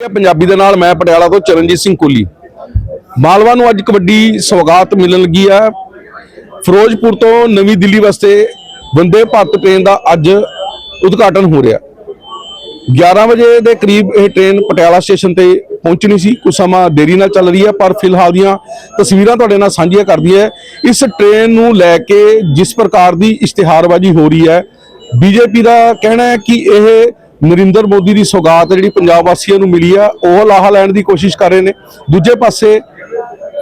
ਪੰਜਾਬੀ ਦੇ ਨਾਲ ਮੈਂ ਪਟਿਆਲਾ ਤੋਂ ਚਰਨਜੀਤ ਸਿੰਘ ਕੋਲੀ। ਮਾਲਵਾ ਨੂੰ ਅੱਜ ਕਬੱਡੀ ਵੱਡੀ ਮਿਲਣ ਲੱਗੀ ਆ। ਫਿਰੋਜ਼ਪੁਰ ਤੋਂ ਨਵੀਂ ਦਿੱਲੀ ਵਾਸਤੇ ਵੰਦੇ ਭਾਰਤ ਟ੍ਰੇਨ ਦਾ ਅੱਜ ਉਦਘਾਟਨ ਹੋ ਰਿਹਾ। 11 ਵਜੇ ਦੇ ਕਰੀਬ ਇਹ ਟ੍ਰੇਨ ਪਟਿਆਲਾ ਸਟੇਸ਼ਨ ਤੇ ਪਹੁੰਚਣੀ ਸੀ। ਕੁਝ ਸਮਾਂ ਦੇਰੀ ਨਾਲ ਚੱਲ ਰਹੀ ਹੈ ਪਰ ਫਿਲਹਾਲ ਦੀਆਂ ਤਸਵੀਰਾਂ ਤੁਹਾਡੇ ਨਾਲ ਸਾਂਝੀਆਂ ਕਰਦੀ ਹੈ। ਇਸ ਟ੍ਰੇਨ ਨੂੰ ਲੈ ਕੇ ਜਿਸ ਪ੍ਰਕਾਰ ਦੀ ਇਸ਼ਤਿਹਾਰਬਾਜ਼ੀ ਹੋ ਰਹੀ ਹੈ, ਬੀਜੇਪੀ ਦਾ ਕਹਿਣਾ ਹੈ ਕਿ ਇਹ ਨਰਿੰਦਰ ਮੋਦੀ ਦੀ ਸੌਗਾਤ ਜਿਹੜੀ ਪੰਜਾਬ ਵਾਸੀਆਂ ਨੂੰ ਮਿਲੀ ਆ, ਉਹ ਲਾਹਾ ਲੈਣ ਦੀ ਕੋਸ਼ਿਸ਼ ਕਰ ਰਹੇ ਨੇ। ਦੂਜੇ ਪਾਸੇ,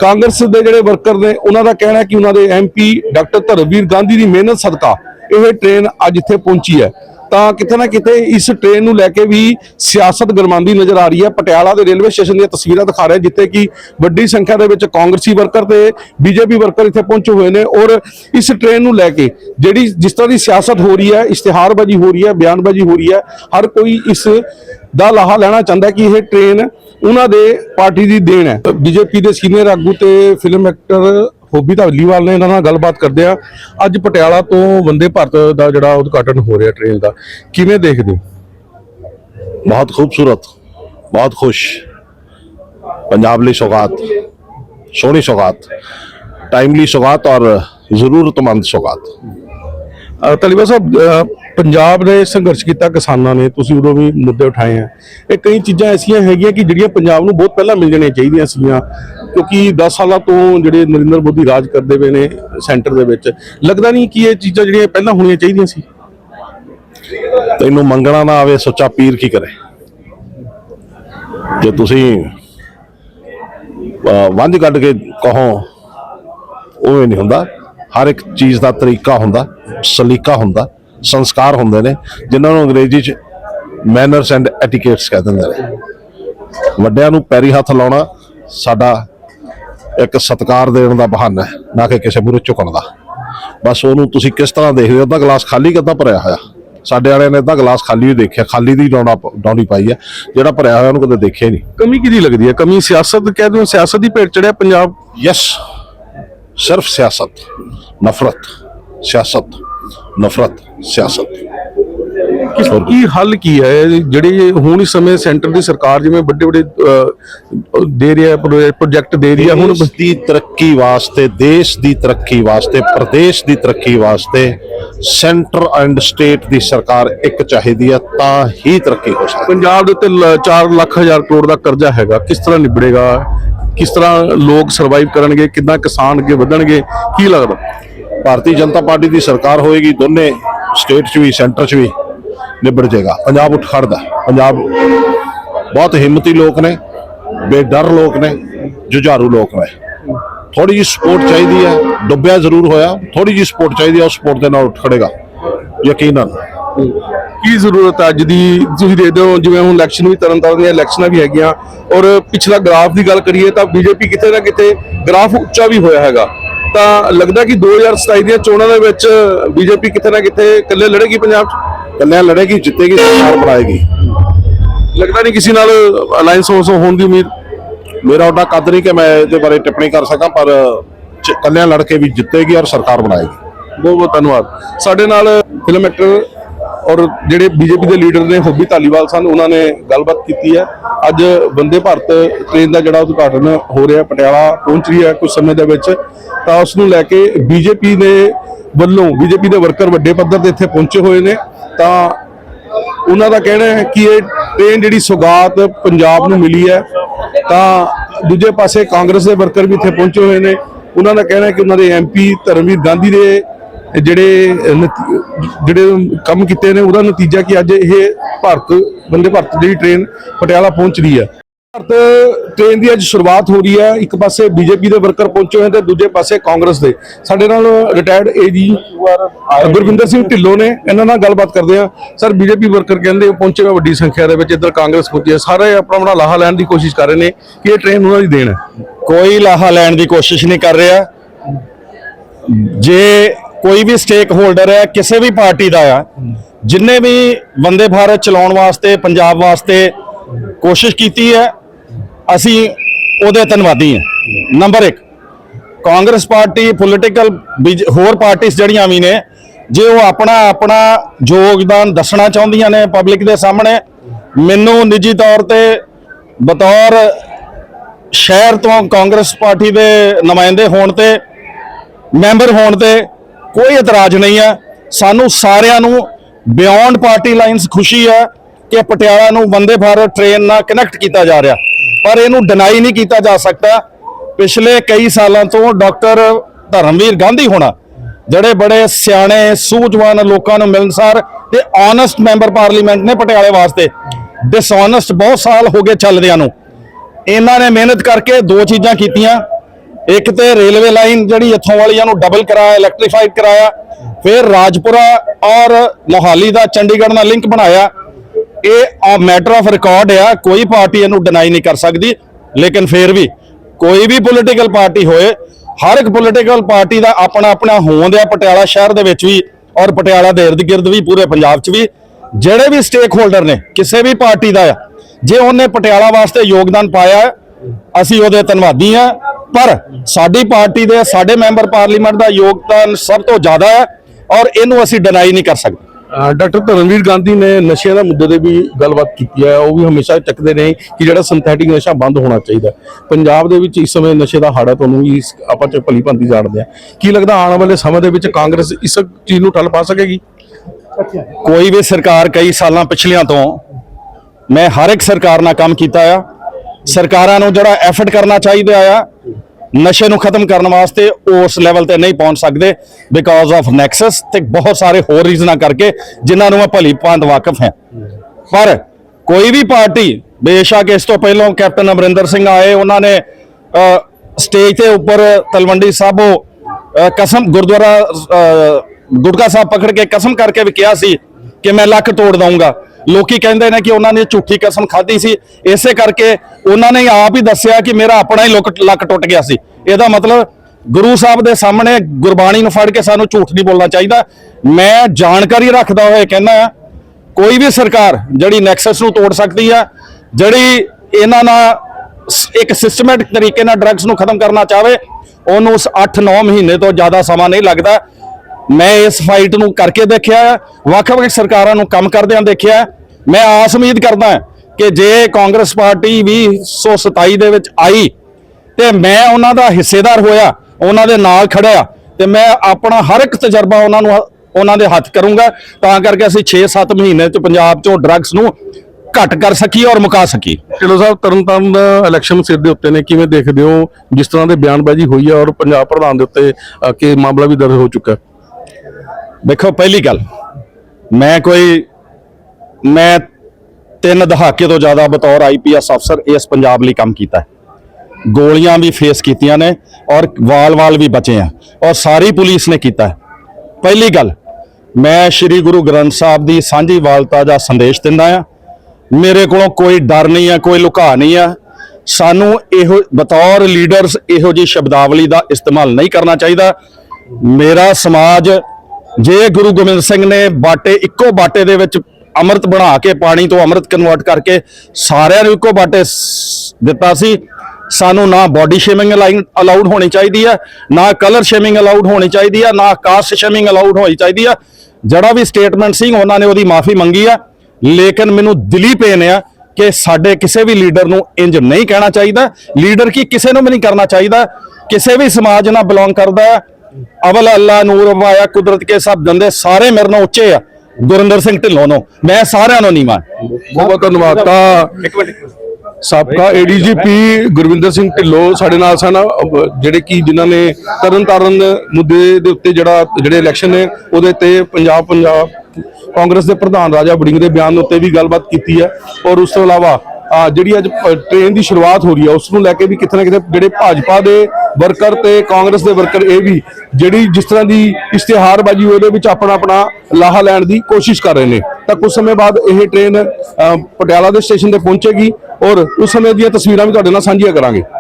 ਕਾਂਗਰਸ ਦੇ ਜਿਹੜੇ ਵਰਕਰ ਨੇ, ਉਹਨਾਂ ਦਾ ਕਹਿਣਾ ਕਿ ਉਹਨਾਂ ਦੇ ਐਮਪੀ ਡਾਕਟਰ ਧਰਮਵੀਰ ਗਾਂਧੀ ਦੀ ਮਿਹਨਤ ਸਦਕਾ ਇਹ ਟ੍ਰੇਨ ਅੱਜ ਇੱਥੇ ਪਹੁੰਚੀ ਹੈ। ਤਾਂ ਕਿਤੇ ਨਾ ਕਿਤੇ ਇਸ ਟ੍ਰੇਨ ਨੂੰ ਲੈ ਕੇ ਵੀ ਸਿਆਸਤ ਗਰਮਾਂਦੀ ਨਜ਼ਰ ਆ ਰਹੀ ਹੈ। ਪਟਿਆਲਾ ਦੇ ਰੇਲਵੇ ਸਟੇਸ਼ਨ ਦੀਆਂ ਤਸਵੀਰਾਂ ਦਿਖਾ ਰਿਹਾ, ਜਿੱਥੇ ਕਿ ਵੱਡੀ ਸੰਖਿਆ ਦੇ ਵਿੱਚ ਕਾਂਗਰਸੀ ਵਰਕਰ ਤੇ ਬੀਜੇਪੀ ਵਰਕਰ ਇੱਥੇ ਪਹੁੰਚੇ ਹੋਏ ਨੇ ਔਰ ਇਸ ਟ੍ਰੇਨ ਨੂੰ ਲੈ ਕੇ ਜਿਹੜੀ ਜਿਸ ਤਰ੍ਹਾਂ ਦੀ ਸਿਆਸਤ ਹੋ ਰਹੀ ਹੈ, ਇਸ਼ਤਿਹਾਰਬਾਜ਼ੀ ਹੋ ਰਹੀ ਹੈ, ਬਿਆਨਬਾਜ਼ੀ ਹੋ ਰਹੀ ਹੈ, ਹਰ ਕੋਈ ਇਸ ਦਾ ਲਾਹਾ ਲੈਣਾ ਚਾਹੁੰਦਾ ਕਿ ਇਹ ਟ੍ਰੇਨ ਉਹਨਾਂ ਦੇ ਪਾਰਟੀ ਦੀ ਦੇਣ ਹੈ। ਬੀਜੇਪੀ ਦੇ ਸੀਨੀਅਰ ਆਗੂ ਤੇ ਫਿਲਮ ਐਕਟਰ ਹੋਬੀ ਧਾਲੀਵਾਲ ਨੇ ਇਹਨਾਂ ਨਾਲ ਗੱਲਬਾਤ ਕਰਦੇ ਆ। ਅੱਜ ਪਟਿਆਲਾ ਤੋਂ ਵੰਦੇ ਭਾਰਤ ਦਾ ਜਿਹੜਾ ਉਦਘਾਟਨ ਹੋ ਰਿਹਾ ਟ੍ਰੇਨ ਦਾ ਕਿਵੇਂ ਦੇਖਦੇ ਹੋ? ਬਹੁਤ ਖੂਬਸੂਰਤ ਬਹੁਤ ਖੁਸ਼। ਪੰਜਾਬ ਲਈ ਸੌਗਾਤ ਸੋਹਣੀ ਸੌਗਾਤ ਟਾਈਮਲੀ ਸੌਗਾਤ ਔਰ ਜ਼ਰੂਰਤਮੰਦ ਸੌਗਾਤ। ਤਲੀਬਾ ਸਾਹਿਬ ਪੰਜਾਬ ਨੇ ਸੰਘਰਸ਼ ਕੀਤਾ ਕਿਸਾਨਾਂ ਨੇ ਤੁਸੀਂ ਉਦੋਂ ਵੀ ਮੁੱਦੇ ਉਠਾਏ ਆ। ਇਹ ਕਈ ਚੀਜ਼ਾਂ ਐਸੀਆਂ ਹੈਗੀਆਂ ਕਿ ਜਿਹੜੀਆਂ ਪੰਜਾਬ ਨੂੰ ਬਹੁਤ ਪਹਿਲਾਂ ਮਿਲ ਜਾਣੀਆਂ ਚਾਹੀਦੀਆਂ ਸੀਗੀਆਂ। ਕਿਉਂਕਿ 10 ਸਾਲਾਂ ਤੋਂ ਜਿਹੜੇ ਨਰਿੰਦਰ ਮੋਦੀ ਰਾਜ ਕਰਦੇ ਪਏ ਨੇ ਸੈਂਟਰ ਦੇ ਵਿੱਚ ਲੱਗਦਾ ਨਹੀਂ ਕਿ ਇਹ ਚੀਜ਼ਾਂ ਜਿਹੜੀਆਂ ਪਹਿਲਾਂ ਹੋਣੀਆਂ ਚਾਹੀਦੀਆਂ ਸੀ? ਤੈਨੂੰ ਮੰਗਣਾ ਨਾ ਆਵੇ ਸੱਚਾ ਪੀਰ ਕੀ ਕਰੇ? ਜੇ ਤੁਸੀਂ ਅਹ, ਕੱਢ ਕੇ ਕਹੋ ਉਹ ਨਹੀਂ ਹੁੰਦਾ। ਹਰ ਇੱਕ ਚੀਜ਼ ਦਾ ਤਰੀਕਾ ਹੁੰਦਾ ਸਲੀਕਾ ਹੁੰਦਾ ਸੰਸਕਾਰ ਹੁੰਦੇ ਨੇ ਜਿਨ੍ਹਾਂ ਨੂੰ ਅੰਗਰੇਜ਼ੀ ਚ ਮੈਨਰਸ ਐਂਡ ਐਟੀਕੇਟਸ ਕਹਿ ਦਿੰਦੇ ਨੇ। ਵੱਡਿਆਂ ਨੂੰ ਪੈਰੀ ਹੱਥ ਲਾਉਣਾ ਸਾਡਾ ਇੱਕ ਸਤਿਕਾਰ ਦੇਣ ਦਾ ਬਹਾਨਾ ਹੈ ਨਾ ਕਿ ਕਿਸੇ ਮੂਹਰੇ ਝੁਕਣ ਦਾ। ਬਸ ਉਹਨੂੰ ਤੁਸੀਂ ਕਿਸ ਤਰ੍ਹਾਂ ਦੇਖਦੇ ਹੋ? ਅੱਧਾ ਗਲਾਸ ਖਾਲੀ ਕਿੱਦਾਂ ਭਰਿਆ ਹੋਇਆ? ਸਾਡੇ ਵਾਲਿਆਂ ਨੇ ਅੱਧਾ ਗਲਾਸ ਖਾਲੀ ਹੀ ਦੇਖਿਆ ਖਾਲੀ ਦੀ ਡੌਣਾ ਡੌਣੀ ਪਾਈ ਹੈ। ਜਿਹੜਾ ਭਰਿਆ ਹੋਇਆ ਉਹਨੂੰ ਕਦੇ ਦੇਖਿਆ ਹੀ ਨਹੀਂ। ਕਮੀ ਕਿਹਦੀ ਲੱਗਦੀ ਹੈ? ਕਮੀ ਸਿਆਸਤ ਕਹਿ ਦਿਓ ਸਿਆਸਤ ਦੀ ਭੇਟ ਚੜਿਆ ਪੰਜਾਬ। ਯਸ ਸਿਰਫ ਸਿਆਸਤ ਨਫ਼ਰਤ ਸਿਆਸਤ ਨਫ਼ਰਤ ਸਿਆਸਤ। ਕਿਸ ਕੀ ਹੱਲ ਕੀ ਹੈ? ਜਿਹੜੇ ਹੁਣ ਇਸ ਸਮੇਂ ਸੈਂਟਰ ਦੀ ਸਰਕਾਰ ਜਿਵੇਂ ਵੱਡੇ ਵੱਡੇ ਦੇ ਰਹੀ ਹੈ ਪ੍ਰੋਜੈਕਟ ਦੇ ਰਹੀ ਹੈ ਹੁਣ ਦੀ ਤਰੱਕੀ ਵਾਸਤੇ ਦੇਸ਼ ਦੀ ਤਰੱਕੀ ਵਾਸਤੇ ਪ੍ਰਦੇਸ਼ ਦੀ ਤਰੱਕੀ ਵਾਸਤੇ ਸੈਂਟਰ ਐਂਡ ਸਟੇਟ ਦੀ ਸਰਕਾਰ ਇੱਕ ਚਾਹੀਦੀ ਹੈ ਤਾਂ ਹੀ ਤਰੱਕੀ ਹੋ ਸਕਦੀ ਪੰਜਾਬ ਦੇ ਉੱਤੇ 4 ਲੱਖ ਹਜ਼ਾਰ ਕਰੋੜ ਦਾ ਕਰਜ਼ਾ ਹੈਗਾ ਕਿਸ ਤਰ੍ਹਾਂ ਨਿਬੜੇਗਾ? ਕਿਸ ਤਰ੍ਹਾਂ ਲੋਕ ਸਰਵਾਈਵ ਕਰਨਗੇ? ਕਿੱਦਾਂ ਕਿਸਾਨ ਅੱਗੇ ਵਧਣਗੇ? ਕੀ ਲੱਗਦਾ? ਭਾਰਤੀ ਜਨਤਾ ਪਾਰਟੀ ਦੀ ਸਰਕਾਰ ਹੋਏਗੀ ਦੋਨੇ ਸਟੇਟ 'ਚ ਵੀ ਸੈਂਟਰ 'ਚ ਵੀ। ਨਿਬੜ ਜਾਏਗਾ। ਪੰਜਾਬ ਉੱਠ ਖੜਦਾ ਪੰਜਾਬ ਬਹੁਤ ਹਿੰਮਤੀ ਲੋਕ ਨੇ, ਬੇਡਰ ਲੋਕ ਨੇ, ਜੁਝਾਰੂ ਲੋਕ ਨੇ। ਥੋੜੀ ਜਿਹੀ ਸਪੋਰਟ ਚਾਹੀਦੀ ਹੈ, ਡੁੱਬਿਆ ਜ਼ਰੂਰ ਹੋਇਆ। ਥੋੜੀ ਜਿਹੀ ਸਪੋਰਟ ਚਾਹੀਦੀ ਹੈ, ਉਸ ਸਪੋਰਟ ਦੇ ਨਾਲ ਉੱਠ ਖੜੇਗਾ ਯਕੀਨਨ। ਕੀ ਜ਼ਰੂਰਤ ਹੈ ਅੱਜ ਦੀ? ਤੁਸੀਂ ਦੇਖਦੇ ਹੋ, ਜਿਵੇਂ ਹੁਣ ਇਲੈਕਸ਼ਨ ਵੀ ਤਰਨ ਤਾਰਨ ਦੀਆਂ ਇਲੈਕਸ਼ਨਾਂ ਵੀ ਹੈਗੀਆਂ। ਔਰ ਪਿਛਲਾ ਗ੍ਰਾਫ ਦੀ ਗੱਲ ਕਰੀਏ ਤਾਂ ਬੀਜੇਪੀ ਕਿਤੇ ਨਾ ਕਿਤੇ ਗ੍ਰਾਫ ਉੱਚਾ ਵੀ ਹੋਇਆ ਹੈਗਾ। ਤਾਂ ਲੱਗਦਾ ਕਿ 2027 ਦੀਆਂ ਚੋਣਾਂ ਦੇ ਵਿੱਚ ਬੀਜੇਪੀ ਕਿਤੇ ਨਾ ਕਿਤੇ ਇਕੱਲੇ ਲੜੇਗੀ ਪੰਜਾਬ 'ਚ? ਕੱਲਿਆਂ ਲੜੇਗੀ ਜਿੱਤੇਗੀ ਸਰਕਾਰ ਬਣਾਏਗੀ। ਲੱਗਦਾ ਨਹੀਂ ਕਿਸੇ ਨਾਲ ਅਲਾਈਅੰਸ ਹੋਣ ਦੀ ਉਮੀਦ? ਮੇਰਾ ਉਹਦਾ ਕੱਦ ਨਹੀਂ ਕਿ ਮੈਂ ਇਹਦੇ ਬਾਰੇ ਟਿੱਪਣੀ ਕਰ ਸਕਾਂ ਪਰ ਕੱਲਿਆਂ ਲੜ ਕੇ ਵੀ ਜਿੱਤੇਗੀ ਔਰ ਸਰਕਾਰ ਬਣਾਏਗੀ। ਬਹੁਤ ਬਹੁਤ ਧੰਨਵਾਦ। ਸਾਡੇ ਨਾਲ ਫਿਲਮ ਐਕਟਰ ਔਰ ਜਿਹੜੇ ਬੀਜੇਪੀ ਦੇ ਲੀਡਰ ਨੇ ਹੋਬੀ ਧਾਲੀਵਾਲ ਸਨ ਉਹਨਾਂ ਨੇ ਗੱਲਬਾਤ ਕੀਤੀ ਹੈ। ਅੱਜ ਵੰਦੇ ਭਾਰਤ ਟ੍ਰੇਨ ਦਾ ਜਿਹੜਾ ਉਦਘਾਟਨ ਹੋ ਰਿਹਾ ਪਟਿਆਲਾ ਪਹੁੰਚ ਰਹੀ ਹੈ ਕੁਝ ਸਮੇਂ ਦੇ ਵਿੱਚ ਤਾਂ ਉਸ ਨੂੰ ਲੈ ਕੇ ਬੀਜੇਪੀ ਦੇ ਵੱਲੋਂ ਬੀਜੇਪੀ ਦੇ ਵਰਕਰ ਵੱਡੇ ਪੱਧਰ ਤੇ ਇੱਥੇ ਪਹੁੰਚੇ ਹੋਏ ਨੇ। ਤਾਂ ਉਹਨਾਂ ਦਾ ਕਹਿਣਾ ਹੈ ਕਿ ਇਹ ਟ੍ਰੇਨ ਜਿਹੜੀ ਸੌਗਾਤ ਪੰਜਾਬ ਨੂੰ ਮਿਲੀ ਹੈ, ਤਾਂ ਦੂਜੇ ਪਾਸੇ ਕਾਂਗਰਸ ਦੇ ਵਰਕਰ ਵੀ ਇੱਥੇ ਪਹੁੰਚੇ ਹੋਏ ਨੇ। ਉਹਨਾਂ ਦਾ ਕਹਿਣਾ ਹੈ ਕਿ ਉਹਨਾਂ ਦੇ ਐਮਪੀ ਧਰਮਵੀਰ ਗਾਂਧੀ ਦੇ ਜਿਹੜੇ ਨਤੀ- ਜਿਹੜੇ ਕੰਮ ਕੀਤੇ ਨੇ, ਉਹਦਾ ਨਤੀਜਾ ਕਿ ਅੱਜ ਇਹ ਭਾਰਤ, ਬੰਦੇ ਭਾਰਤ ਜਿਹੜੀ ਟ੍ਰੇਨ ਪਟਿਆਲਾ ਪਹੁੰਚ ਰਹੀ ਹੈ। ਭਾਰਤ ਟ੍ਰੇਨ ਦੀ ਅੱਜ ਸ਼ੁਰੂਆਤ ਹੋ ਰਹੀ ਹੈ। ਇੱਕ ਪਾਸੇ ਬੀਜੇਪੀ ਦੇ ਵਰਕਰ ਪਹੁੰਚੇ ਹੋਏ ਨੇ ਤੇ ਦੂਜੇ ਪਾਸੇ ਕਾਂਗਰਸ ਦੇ। ਸਾਡੇ ਨਾਲ ਰਿਟਾਇਰਡ ਏਜੀ ਗੁਰਵਿੰਦਰ ਸਿੰਘ ਢਿੱਲੋਂ ਨੇ। ਇਹਨਾਂ ਨਾਲ ਗੱਲਬਾਤ ਕਰਦੇ ਆ ਸਰ ਬੀਜੇਪੀ ਵਰਕਰ ਕਹਿੰਦੇ ਪਹੁੰਚੇ ਹੋਏ ਵੱਡੀ ਸੰਖਿਆ ਦੇ ਵਿੱਚ, ਇੱਧਰ ਕਾਂਗਰਸ ਪਹੁੰਚੀ ਹੈ। ਸਾਰੇ ਆਪਣਾ ਆਪਣਾ ਲਾਹਾ ਲੈਣ ਦੀ ਕੋਸ਼ਿਸ਼ ਕਰ ਰਹੇ ਨੇ ਕਿ ਇਹ ਟ੍ਰੇਨ ਉਹਨਾਂ ਦੀ ਦੇਣ ਹੈ। ਕੋਈ ਲਾਹਾ ਲੈਣ ਦੀ ਕੋਸ਼ਿਸ਼ ਨਹੀਂ ਕਰ ਰਿਹਾ। ਜੇ ਕੋਈ ਵੀ ਸਟੇਕ ਹੋਲਡਰ ਹੈ, ਕਿਸੇ ਵੀ ਪਾਰਟੀ ਦਾ ਆ, ਜਿੰਨੇ ਵੀ ਵੰਦੇ ਭਾਰਤ ਚਲਾਉਣ ਵਾਸਤੇ, ਪੰਜਾਬ ਵਾਸਤੇ ਕੋਸ਼ਿਸ਼ ਕੀਤੀ ਹੈ ਅਸੀਂ ਉਹਦੇ ਧੰਨਵਾਦੀ ਹਾਂ। ਨੰਬਰ 1 ਕਾਂਗਰਸ ਪਾਰਟੀ ਪੋਲੀਟੀਕਲ ਹੋਰ ਪਾਰਟੀਆਂ ਜਿਹੜੀਆਂ ਵੀ ਨੇ, ਜੇ ਉਹ ਆਪਣਾ ਆਪਣਾ ਯੋਗਦਾਨ ਦੱਸਣਾ ਚਾਹੁੰਦੀਆਂ ਨੇ ਪਬਲਿਕ ਦੇ ਸਾਹਮਣੇ, ਮੈਨੂੰ ਨਿੱਜੀ ਤੌਰ ਤੇ ਬਤੌਰ ਸ਼ਹਿਰ ਤੋਂ ਕਾਂਗਰਸ ਪਾਰਟੀ ਦੇ ਨੁਮਾਇੰਦੇ ਹੋਣ ਤੇ, ਮੈਂਬਰ ਹੋਣ ਤੇ ਕੋਈ ਇਤਰਾਜ਼ ਨਹੀਂ ਹੈ। ਸਾਨੂੰ ਸਾਰਿਆਂ ਨੂੰ ਬਿਯੋਂਡ ਪਾਰਟੀ ਲਾਈਨਸ ਖੁਸ਼ੀ ਹੈ ਕਿ ਪਟਿਆਲਾ ਨੂੰ ਵੰਦੇ ਭਾਰਤ ਟ੍ਰੇਨ ਨਾਲ ਕਨੈਕਟ ਕੀਤਾ ਜਾ ਰਿਹਾ। ਪਰ ਇਹਨੂੰ ਡਿਨਾਈ ਨਹੀਂ ਕੀਤਾ ਜਾ ਸਕਦਾ। ਪਿਛਲੇ ਕਈ ਸਾਲਾਂ ਤੋਂ ਡਾਕਟਰ ਧਰਮਵੀਰ ਗਾਂਧੀ ਹੋਣਾ ਜਿਹੜੇ ਬੜੇ ਸਿਆਣੇ, ਸੂਝਵਾਨ ਲੋਕਾਂ ਨੂੰ ਮਿਲਣਸਾਰ ਤੇ ਓਨੈਸਟ ਮੈਂਬਰ ਪਾਰਲੀਮੈਂਟ ਨੇ ਪਟਿਆਲੇ ਵਾਸਤੇ। ਡਿਸਓਨੈਸਟ ਬਹੁਤ ਸਾਲ ਹੋ ਗਏ ਚੱਲਦਿਆਂ ਨੂੰ। ਇਹਨਾਂ ਨੇ ਮਿਹਨਤ ਕਰਕੇ ਦੋ ਚੀਜ਼ਾਂ ਕੀਤੀਆਂ। ਇੱਕ ਤੇ ਰੇਲਵੇ ਲਾਈਨ ਜਿਹੜੀ ਇੱਥੋਂ ਵਾਲੀਆਂ ਨੂੰ ਡਬਲ ਕਰਾਇਆ ਇਲੈਕਟ੍ਰੀਫਾਈਡ ਕਰਾਇਆ। ਫਿਰ ਰਾਜਪੁਰਾ ਔਰ ਮੋਹਾਲੀ ਦਾ ਚੰਡੀਗੜ੍ਹ ਨਾਲ ਲਿੰਕ ਬਣਾਇਆ। ਇਹ ਮੈਟਰ ਆਫ ਰਿਕਾਰਡ ਆ, ਕੋਈ ਪਾਰਟੀ ਇਹਨੂੰ ਡਿਨਾਈ ਨਹੀਂ ਕਰ ਸਕਦੀ, ਲੇਕਿਨ ਫਿਰ ਵੀ ਕੋਈ ਵੀ ਪੋਲੀਟੀਕਲ ਪਾਰਟੀ ਹੋਏ, ਹਰ ਇੱਕ ਪੋਲੀਟੀਕਲ ਪਾਰਟੀ ਦਾ ਆਪਣਾ ਆਪਣਾ ਹੋਂਦ ਆ, ਪਟਿਆਲਾ ਸ਼ਹਿਰ ਦੇ ਵਿੱਚ ਵੀ ਔਰ ਪਟਿਆਲਾ ਦੇ ਇਰਦ ਗਿਰਦ ਵੀ, ਪੂਰੇ ਪੰਜਾਬ 'ਚ ਵੀ। ਜਿਹੜੇ ਵੀ ਸਟੇਕ ਹੋਲਡਰ ਨੇ, ਕਿਸੇ ਵੀ ਪਾਰਟੀ ਦਾ ਆ, ਜੇ ਉਹਨੇ ਪਟਿਆਲਾ ਵਾਸਤੇ ਯੋਗਦਾਨ ਪਾਇਆ, ਅਸੀਂ ਉਹਦੇ ਧੰਨਵਾਦੀ ਆ। ਪਰ ਸਾਡੀ ਪਾਰਟੀ ਦੇ, ਸਾਡੇ ਮੈਂਬਰ ਪਾਰਲੀਮੈਂਟ ਦਾ ਯੋਗਦਾਨ ਸਭ ਤੋਂ ਜ਼ਿਆਦਾ ਹੈ ਔਰ ਇਹਨੂੰ ਅਸੀਂ ਡਿਨਾਈ ਨਹੀਂ ਕਰ ਸਕਦੇ। ਡਾਕਟਰ ਧਰਮਵੀਰ ਗਾਂਧੀ ਨੇ ਨਸ਼ਿਆਂ ਦਾ ਮੁੱਦੇ ਤੇ ਵੀ ਗੱਲਬਾਤ ਕੀਤੀ ਹੈ। ਉਹ ਵੀ ਹਮੇਸ਼ਾ ਚੱਕਦੇ ਨੇ ਕਿ ਜਿਹੜਾ ਸਿੰਥੈਟਿਕ ਨਸ਼ਾ ਬੰਦ ਹੋਣਾ ਚਾਹੀਦਾ ਪੰਜਾਬ ਦੇ ਵਿੱਚ ਇਸ ਸਮੇਂ ਨਸ਼ੇ ਦਾ ਹਾੜਾ ਤੁਹਾਨੂੰ ਵੀ ਆਪਾਂ ਚ ਭਲੀ ਭਾਂਤੀ ਜਾਣਦੇ ਆ ਕੀ ਲੱਗਦਾ ਆਉਣ ਵਾਲੇ ਸਮੇਂ ਦੇ ਵਿੱਚ ਕਾਂਗਰਸ ਇਸ ਚੀਜ਼ ਨੂੰ ਠੱਲ ਪਾ ਸਕੇਗੀ? ਕੋਈ ਵੀ ਸਰਕਾਰ ਕਈ ਸਾਲਾਂ ਪਿਛਲੀਆਂ ਤੋਂ ਮੈਂ ਹਰ ਇੱਕ ਸਰਕਾਰ ਨਾਲ ਕੰਮ ਕੀਤਾ ਆ। ਸਰਕਾਰਾਂ ਨੂੰ ਜਿਹੜਾ ਐਫਰਟ ਕਰਨਾ ਚਾਹੀਦਾ ਆ ਨਸ਼ੇ ਨੂੰ ਖਤਮ ਕਰਨ ਵਾਸਤੇ ਉਸ ਲੈਵਲ ਤੇ ਨਹੀਂ ਪਹੁੰਚ ਸਕਦੇ ਬਿਕਾਜ਼ ਆਫ ਨੈਕਸਸ ਤੇ ਬਹੁਤ ਸਾਰੇ ਹੋਰ ਰੀਜ਼ਨਾਂ ਕਰਕੇ ਜਿਨ੍ਹਾਂ ਨੂੰ ਮੈਂ ਭਲੀ ਭਾਂਤ ਵਾਕਿਫ ਹਾਂ। ਪਰ ਕੋਈ ਵੀ ਪਾਰਟੀ ਬੇਸ਼ੱਕ ਇਸ ਤੋਂ ਪਹਿਲਾਂ ਕੈਪਟਨ ਅਮਰਿੰਦਰ ਸਿੰਘ ਆਏ ਉਹਨਾਂ ਨੇ ਸਟੇਜ ਤੇ ਉੱਪਰ ਤਲਵੰਡੀ ਸਾਬੋ ਕਸਮ ਗੁਰਦੁਆਰਾ ਅ, ਗੁਟਕਾ ਸਾਹਿਬ ਪਕੜ ਕੇ ਕਸਮ ਕਰਕੇ ਵੀ ਕਿਹਾ ਸੀ ਕਿ ਮੈਂ ਲੱਖ ਤੋੜ ਦਊਂਗਾ। ਲੋਕੀ ਕਹਿੰਦੇ ਨੇ ਕਿ ਉਹਨਾਂ ਨੇ ਝੂਠੀ ਕਸਮ ਖਾਧੀ ਸੀ। ਇਸੇ ਕਰਕੇ ਉਹਨਾਂ ਨੇ ਆਪ ਹੀ ਦੱਸਿਆ ਕਿ ਮੇਰਾ ਆਪਣਾ ਹੀ ਲੁੱਕ- ਲੱਕ ਟੁੱਟ ਗਿਆ ਸੀ। ਇਹਦਾ ਮਤਲਬ ਗੁਰੂ ਸਾਹਿਬ ਦੇ ਸਾਹਮਣੇ ਗੁਰਬਾਣੀ ਨੂੰ ਫੜ ਕੇ ਸਾਨੂੰ ਝੂਠ ਨਹੀਂ ਬੋਲਣਾ ਚਾਹੀਦਾ। ਮੈਂ ਜਾਣਕਾਰੀ ਰੱਖਦਾ ਹੋਇਆ ਕਹਿੰਦਾ ਆ ਕੋਈ ਵੀ ਸਰਕਾਰ ਜਿਹੜੀ ਨੈਕਸਸ ਨੂੰ ਤੋੜ ਸਕਦੀ ਆ, ਜਿਹੜੀ ਇਹਨਾਂ ਨਾਲ ਇੱਕ ਸਿਸਟਮੈਟਿਕ ਤਰੀਕੇ ਨਾਲ ਡਰੱਗਸ ਨੂੰ ਖਤਮ ਕਰਨਾ ਚਾਹਵੇ, ਉਹਨੂੰ ਉਸ 8-9 ਮਹੀਨੇ ਤੋਂ ਜ਼ਿਆਦਾ ਸਮਾਂ ਨਹੀਂ ਲੱਗਦਾ। ਮੈਂ ਇਸ ਫਾਈਟ ਨੂੰ ਕਰਕੇ ਦੇਖਿਆ ਹੈ, ਵੱਖ-ਵੱਖ ਸਰਕਾਰਾਂ ਨੂੰ ਕੰਮ ਕਰਦਿਆਂ ਦੇਖਿਆ। ਮੈਂ ਆਸ ਉਮੀਦ ਕਰਦਾ ਕਿ ਜੇ ਕਾਂਗਰਸ ਪਾਰਟੀ 2027 ਦੇ ਵਿੱਚ ਆਈ ਤੇ ਮੈਂ ਉਹਨਾਂ ਦਾ ਹਿੱਸੇਦਾਰ ਹੋਇਆ ਉਹਨਾਂ ਦੇ ਨਾਲ ਖੜਿਆ ਤੇ ਮੈਂ ਆਪਣਾ ਹਰ ਇੱਕ ਤਜਰਬਾ ਉਹਨਾਂ ਨੂੰ ਉਹਨਾਂ ਦੇ ਹੱਥ ਕਰੂੰਗਾ ਤਾਂ ਕਰਕੇ ਅਸੀਂ 6-7 ਮਹੀਨੇ ਚ ਪੰਜਾਬ ਚੋਂ ਡਰੱਗਸ ਨੂੰ ਘੱਟ ਕਰ ਸਕੀਏ ਔਰ ਮੁਕਾ ਸਕੀਏ ਚਲੋ ਸਾਹਿਬ ਤਰਨਤਾਰਨ ਦਾ ਇਲੈਕਸ਼ਨ ਸਿਰ ਦੇ ਉੱਤੇ ਨੇ ਕਿਵੇਂ ਦੇਖਦੇ ਹੋ? ਜਿਸ ਤਰ੍ਹਾਂ ਦੇ ਬਿਆਨਬਾਜ਼ੀ ਹੋਈ ਹੈ ਔਰ ਪੰਜਾਬ ਪ੍ਰਧਾਨ ਦੇ ਉੱਤੇ ਕਿ ਮਾਮਲਾ ਵੀ ਦਰਜ ਹੋ ਚੁੱਕਾ ਹੈ? ਦੇਖੋ, ਪਹਿਲੀ ਗੱਲ, ਮੈਂ ਕੋਈ, ਮੈਂ ਤਿੰਨ ਦਹਾਕੇ ਤੋਂ ਜ਼ਿਆਦਾ ਬਤੌਰ ਆਈਪੀਐਸ ਅਫਸਰ ਇਸ ਪੰਜਾਬ ਲਈ ਕੰਮ ਕੀਤਾ ਹੈ। ਗੋਲੀਆਂ ਵੀ ਫੇਸ ਕੀਤੀਆਂ ਨੇ ਔਰ ਵਾਲ-ਵਾਲ ਵੀ ਬਚੇ ਆ ਔਰ ਸਾਰੀ ਪੁਲਿਸ ਨੇ ਕੀਤਾ ਪਹਿਲੀ ਗੱਲ, ਮੈਂ ਸ੍ਰੀ ਗੁਰੂ ਗ੍ਰੰਥ ਸਾਹਿਬ ਦੀ ਸਾਂਝੀ ਵਾਲਤਾ ਦਾ ਸੰਦੇਸ਼ ਦਿੰਦਾ ਆ ਮੇਰੇ ਕੋਲੋਂ ਕੋਈ ਡਰ ਨਹੀਂ ਆ ਕੋਈ ਲੁਕਾ ਨਹੀਂ ਆ ਸਾਨੂੰ ਇਹੋ, ਬਤੌਰ ਲੀਡਰਸ ਇਹੋ ਜੀ ਸ਼ਬਦਾਵਲੀ ਦਾ ਇਸਤੇਮਾਲ ਨਹੀਂ ਕਰਨਾ ਚਾਹੀਦਾ। ਮੇਰਾ ਸਮਾਜ ਜੇ ਗੁਰੂ ਗੋਬਿੰਦ ਸਿੰਘ ਨੇ ਬਾਟੇ, ਇੱਕੋ ਬਾਟੇ ਦੇ ਵਿੱਚ ਅੰਮ੍ਰਿਤ ਬਣਾ ਕੇ ਪਾਣੀ ਤੋਂ ਅੰਮ੍ਰਿਤ ਕਨਵਰਟ ਕਰਕੇ ਸਾਰਿਆਂ ਨੂੰ ਇੱਕੋ ਬਾਟੇ ਦਿੱਤਾ ਸੀ, ਸਾਨੂੰ ਨਾ ਬਾਡੀ ਸ਼ੇਮਿੰਗ ਅਲਾਉਡ ਹੋਣੀ ਚਾਹੀਦੀ ਹੈ ਨਾ ਕਲਰ ਸ਼ੇਮਿੰਗ ਅਲਾਉਡ ਹੋਣੀ ਚਾਹੀਦੀ ਹੈ ਨਾ ਕਾਸਟ ਸ਼ੇਮਿੰਗ ਅਲਾਉਡ ਹੋਣੀ ਚਾਹੀਦੀ ਆ। ਜਿਹੜਾ ਵੀ ਸਟੇਟਮੈਂਟ ਸੀ, ਉਹਨਾਂ ਨੇ ਉਹਦੀ ਮਾਫੀ ਮੰਗੀ ਆ। ਲੇਕਿਨ ਮੈਨੂੰ ਦਿਲੀ ਪੇਨ ਆ ਕਿ ਸਾਡੇ ਕਿਸੇ ਵੀ ਲੀਡਰ ਨੂੰ ਇੰਜ ਨਹੀਂ ਕਹਿਣਾ ਚਾਹੀਦਾ। ਲੀਡਰ ਕੀ ਕਿਸੇ ਨੂੰ ਵੀ ਨਹੀਂ ਕਰਨਾ ਚਾਹੀਦਾ। ਕਿਸੇ ਵੀ ਸਮਾਜ ਨਾਲ ਬਿਲੋਂਗ ਕਰਦਾ ਅਵਲ ਅੱਲਾ ਨੂਰ ਵਾਇਆ ਕੁਦਰਤ ਕੇ ਸਭ ਦੰਦੇ ਸਾਰੇ ਮੇਰੇ ਨਾਲ ਉੱਚੇ ਆ। ਗੁਰਿੰਦਰ ਸਿੰਘ ਢਿੱਲੋਂ ਨੂੰ ਮੈਂ ਸਾਰਿਆਂ ਨੂੰ ਮੰਨ ਬਹੁਤ ਬਹੁਤ ਧੰਨਵਾਦ। ਤਾਂ ਸਾਬਕਾ ਏਡੀਜੀਪੀ ਗੁਰਵਿੰਦਰ ਸਿੰਘ ਢਿੱਲੋਂ ਸਾਡੇ ਨਾਲ ਸਨ। ਜਿਹੜੇ ਕਿ ਜਿਨ੍ਹਾਂ ਨੇ ਤਰਨਤਾਰਨ ਮੁੱਦੇ ਦੇ ਉੱਤੇ ਜਿਹੜਾ ਜਿਹੜੇ ਇਲੈਕਸ਼ਨ ਨੇ ਉਹਦੇ ਤੇ ਪੰਜਾਬ ਪੰਜਾਬ ਕਾਂਗਰਸ ਦੇ ਪ੍ਰਧਾਨ ਰਾਜਾ ਵੜਿੰਗ ਦੇ ਬਿਆਨ ਦੇ ਉੱਤੇ ਵੀ ਗੱਲਬਾਤ ਕੀਤੀ ਹੈ। ਔਰ ਉਸ ਤੋਂ ਇਲਾਵਾ ਜਿਹੜੀ ਅੱਜ ਟ੍ਰੇਨ ਦੀ ਸ਼ੁਰੂਆਤ ਹੋ ਰਹੀ ਹੈ ਉਸ ਨੂੰ ਲੈ ਕੇ ਵੀ ਕਿਤੇ ਨਾ ਕਿਤੇ ਜਿਹੜੇ ਭਾਜਪਾ ਦੇ ਵਰਕਰ ਤੇ ਕਾਂਗਰਸ ਦੇ ਵਰਕਰ ਇਹ ਵੀ, ਜਿਹੜੀ ਜਿਸ ਤਰ੍ਹਾਂ ਦੀ ਇਸ਼ਤਿਹਾਰਬਾਜ਼ੀ ਉਹਦੇ ਵਿੱਚ ਆਪਣਾ ਆਪਣਾ ਲਾਹਾ ਲੈਣ ਦੀ ਕੋਸ਼ਿਸ਼ ਕਰ ਰਹੇ ਨੇ। ਤਾਂ ਕੁਝ ਸਮੇਂ ਬਾਅਦ ਇਹ ਟ੍ਰੇਨ ਪਟਿਆਲਾ ਦੇ ਸਟੇਸ਼ਨ ਤੇ ਪਹੁੰਚੇਗੀ ਔਰ ਉਸ ਸਮੇਂ ਦੀਆਂ ਤਸਵੀਰਾਂ ਵੀ ਤੁਹਾਡੇ ਨਾਲ ਸਾਂਝੀਆਂ ਕਰਾਂਗੇ।